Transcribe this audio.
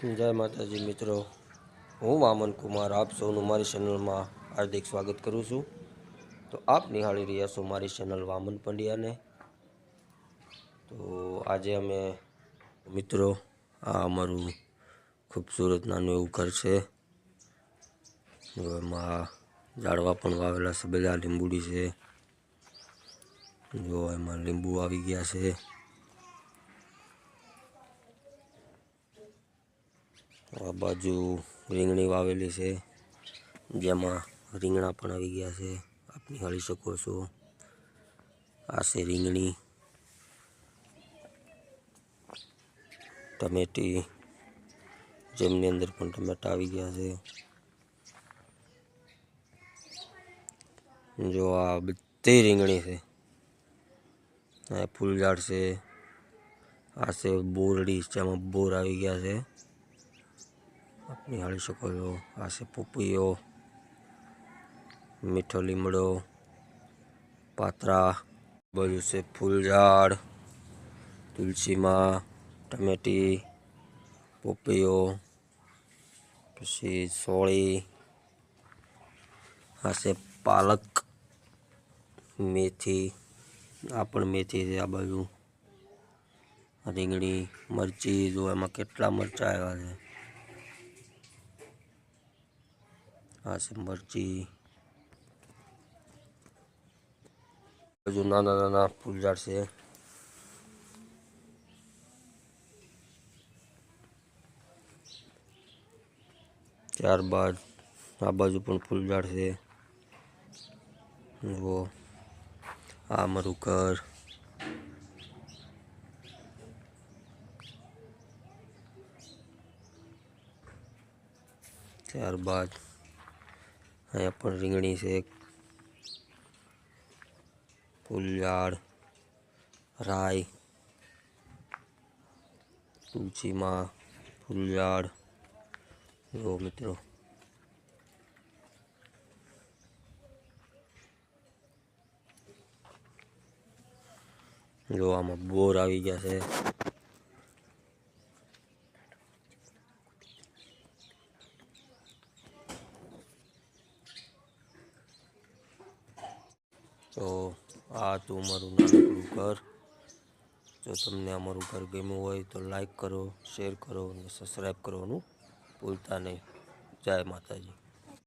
જય માતાજી મિત્રો. હું વામન કુમાર, આપ સૌનું મારી ચેનલમાં હાર્દિક સ્વાગત કરું છું. તો આપ નિહાળી રહ્યા છો મારી ચેનલ વામન પંડ્યાને. તો આજે અમે મિત્રો, આ અમારું ખૂબસૂરત નાનું એવું ઘર છે. એમાં ઝાડવા પણ વાવેલા છે, બધા લીંબુડી છે. જો એમાં લીંબુ આવી ગયા છે. આ બાજુ રીંગણી વાવેલી છે. જેમાં રીંગણા પણ આવી ગયા છે. આપ નિહાળી શકો છો. આ છે રીંગણી. ટમેટી જેમની અંદર પણ ટમેટા આવી ગયા છે. જો આ બધી રીંગણી છે. આ ફૂલઝાડ છે. આ છે બોરડી, જેમાં બોર આવી ગયા છે. નિહાળી શકો છો. આ છે પોપીઓ, મીઠો લીમડો, પાતરા, બધું છે ફૂલઝાડ, તુલસીમાં, ટમેટી, પોપીઓ, પછી સોળી, આ છે પાલક, મેથી, આ પણ મેથી છે આ બાજુ. રીંગણી, મરચી, જો એમાં કેટલા મરચાં આવ્યા છે. આ છે મરચી હજુ નાના નાના ફૂલઝાડ છે ત્યારબાદ આ બાજુ પણ ફૂલઝાડ છે જુઓ આ અમારું ઘર ત્યારબાદ અહીંયા પણ રીંગણી છે. ફૂલઝાડ રાઈ, તુલસીમાં ફૂલઝાડ જો મિત્રો. જો આમાં બોર આવી ગયા છે. તો આ હતું અમારું નાનકડું ઘર જો તમને અમારું ઘર ગમ્યું હોય તો લાઈક કરો શેર કરો અને સબસ્ક્રાઈબ કરવાનું ભૂલતા નહીં. જય માતાજી.